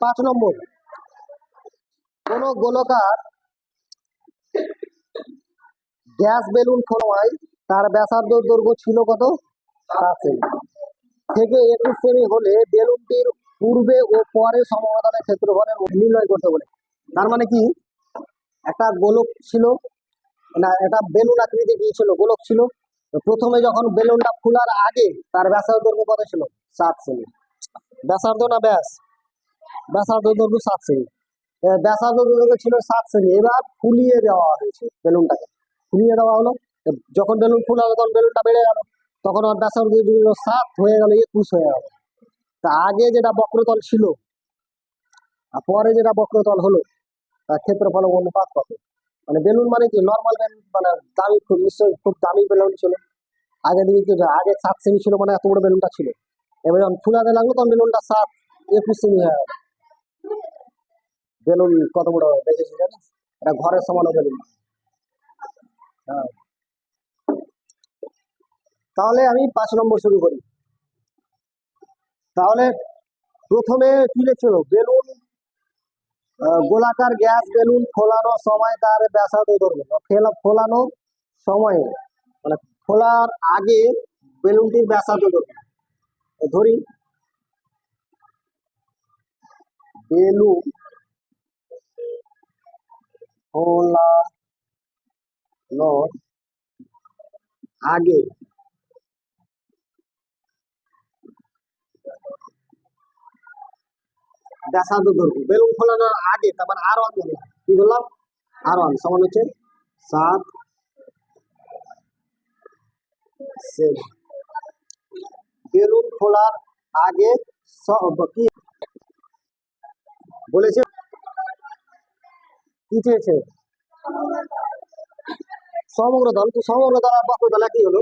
পাঁচ নম্বর। কোন গোলকার gas balloon ফোড়ায় তার ব্যাসার্ধ দৈর্ঘ্য ছিল কত? সাত থেকে একুশ সেমি হলে বেলুনটির পূর্বে ও পরে সমবেদনের ক্ষেত্রফলের নির্ণয় করতে বলে। তার মানে কি? একটা গোলক ছিল, না, একটা বেলুন আকৃতি দিয়েছিল, গোলক ছিল। প্রথমে যখন বেলুনটা খোলার আগে তার ব্যাসার্ধ দৈর্ঘ্য কত ছিল? সাত সেমি। ব্যাসার্ধ না ব্যাস? ব্যাসার্ধ দৈর্ঘ্য সাত এ, ব্যাসার্ধ দৈর্ঘ্য ছিল সাত সেমি এবার ফুলিয়ে দেওয়া হয়েছে বেলুনটাকে। ফুলিয়ে দেওয়া হলো। যখন বেলুন ফুল হবে তখন বেলুনটা বেড়ে গেল। তখন ওর ব্যাসার্ধ দৈর্ঘ্য সাত হয়ে গেল একুশ হয়ে গেল। তা আগে যেটা বক্রতল ছিল আর পরে যেটা বক্রতল হলো তার ক্ষেত্রফল অনুপাত কত? মানে বেলুন মানে কি? নর্মাল বেলুন মানে দামি খুব নিশ্চয়ই খুব দামি বেলুন ছিল। আগে দিকে আগে সাত সেমি ছিল মানে এত বড় বেলুনটা ছিল। এবার যখন ফুলাতে লাগল তখন বেলুনটা সাত একুশ সেমি হয়ে গেল। বেলুন কত বড় দেখেছি জানিস এটা ঘরের সমানও বেলুন। হ্যাঁ। তাহলে আমি পাঁচ নম্বর শুরু করি। তাহলে প্রথমে কি লিখছিল বেলুন গোলাকার গ্যাস বেলুন ফোলানো সময় তার ব্যাসার্ধ ধরবে ফেলা ফোলানো সময়ে মানে খোলার আগে বেলুনটির ব্যাসার্ধ ধরবে ধরি। বেলুন ফোলানোর আগে ব্যাসার্ধ ধরবো বেলুন ফোলানোর আগে তারপর আর ওয়ান ধরলাম কি ধরলাম আর ওয়ান সমান হচ্ছে সাত বেলুন খোলার আগে কি বলেছে কি সমগ্র দল তো সমগ্র দল আর বক্র দল কি হলো।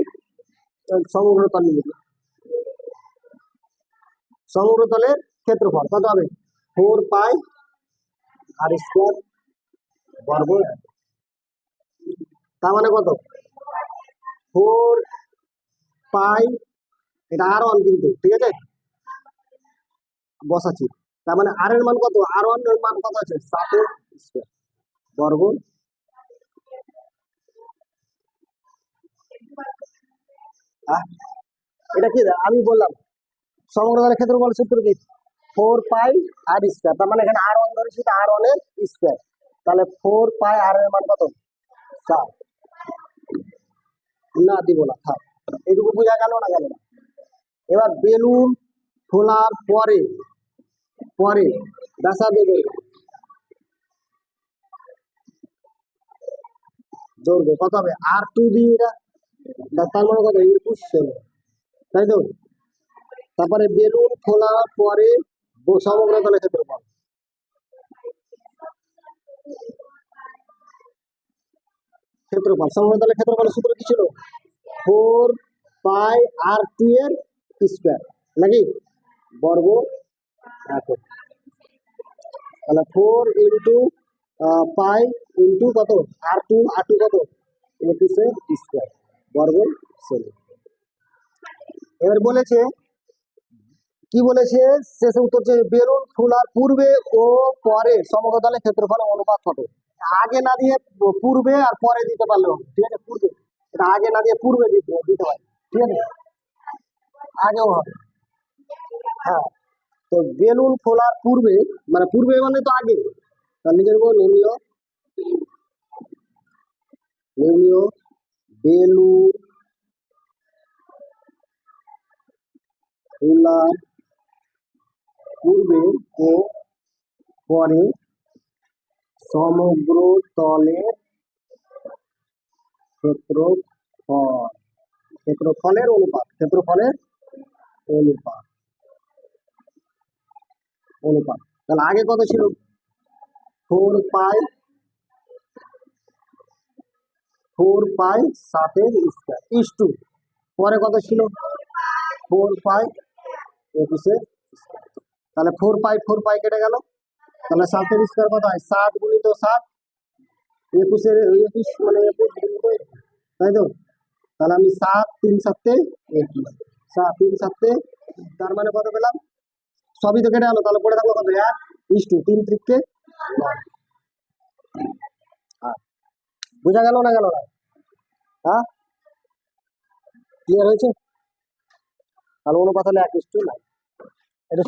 সমগ্র দল মিলে। সমগ্র দলের ক্ষেত্রফল কত হবে? ফোর পাই আর স্কোয়ার বর্গ তার মানে কত? ফোর পাই এটা আর ওয়ান কিন্তু, ঠিক আছে? বসাচ্ছি। তার মানে আর এর মান কত? আর ওয়ানের মান কত আছে? সাতের স্কোয়ার বর্গ। আহ, এটা কি? আমি বললাম সমগ্র দলের ক্ষেত্রফল সূত্র কি? Four pi r square. তার মানে এখানে আর ওয়ান ধরেছি আর ওয়ানের স্কোয়ার। তাহলে ফোর পাই আর এর মান কত? সাত না দিব না থাক এইটুকু বোঝা গেল না গেল না? এবার বেলুন খোলার পরে পরে ব্যাসার্ধ দৈর্ঘ্য দৈর্ঘ্য কত হবে, আর টু দিয়ে এটা তার মানে কত একুশ সেমি তাই তো? তারপরে বেলুন খোলার পরে সমগ্র দলের ক্ষেত্রফল ক্ষেত্রফল সমগ্র দলের ক্ষেত্রফলের সূত্র কি ছিল? ফোর পাই আর টু এর স্কোয়ার। নাকি? বর্গ তাহলে ফোর ইন্টু পাই ইন্টু কত? আর টু আর টু কত? একুশের স্কোয়ার। বর্গ সেমি এবার বলেছে কি বলেছে? শেষে উত্তর যে বেলুন খোলার পূর্বে ও পরে সমগ্র দলের ক্ষেত্রফল অনুপাত কত? আগে না দিয়ে পূর্বে আর পরে দিতে পারলেও হবে, ঠিক আছে? পূর্বে। এটা আগে না দিয়ে পূর্বে দিতে দিতে হয়। ঠিক আছে? আগেও হবে। হ্যাঁ। তো বেলুন খোলার পূর্বে মানে পূর্বে মানে তো আগে। তাহলে লিখে দেবো নির্ণীয় বেলুন খোলার পূর্বে ও পরে সমগ্র তলের ক্ষেত্রফল, ক্ষেত্রফলের অনুপাত ক্ষেত্রফলের অনুপাত অনুপাত। তাহলে আগে কত ছিল? ফোর পাই ফোর পাই সাতের স্কোয়ার, ইস টু। পরে কত ছিল? ফোর পাই একুশে তাহলে ফোর পাই ফোর পাই কেটে গেল। তাহলে সাতের স্কোয়ার কত হয়? সাত গুণিত সাত। একুশের, একুশ মানে একুশ গুণিত তাই তো? তাহলে আমি সাত তিন সাতে একুশ। সাত তিন সাতে তার মানে কত পেলাম? সবই তো কেটে গেলো। তাহলে পড়ে থাকল কত? এক। টু, তিন ত্রিককে বোঝা গেল না গেল? না হ্যাঁ? ক্লিয়ার হয়েছে? তাহলে অনুপাত হলে এক ইস নাই। এটা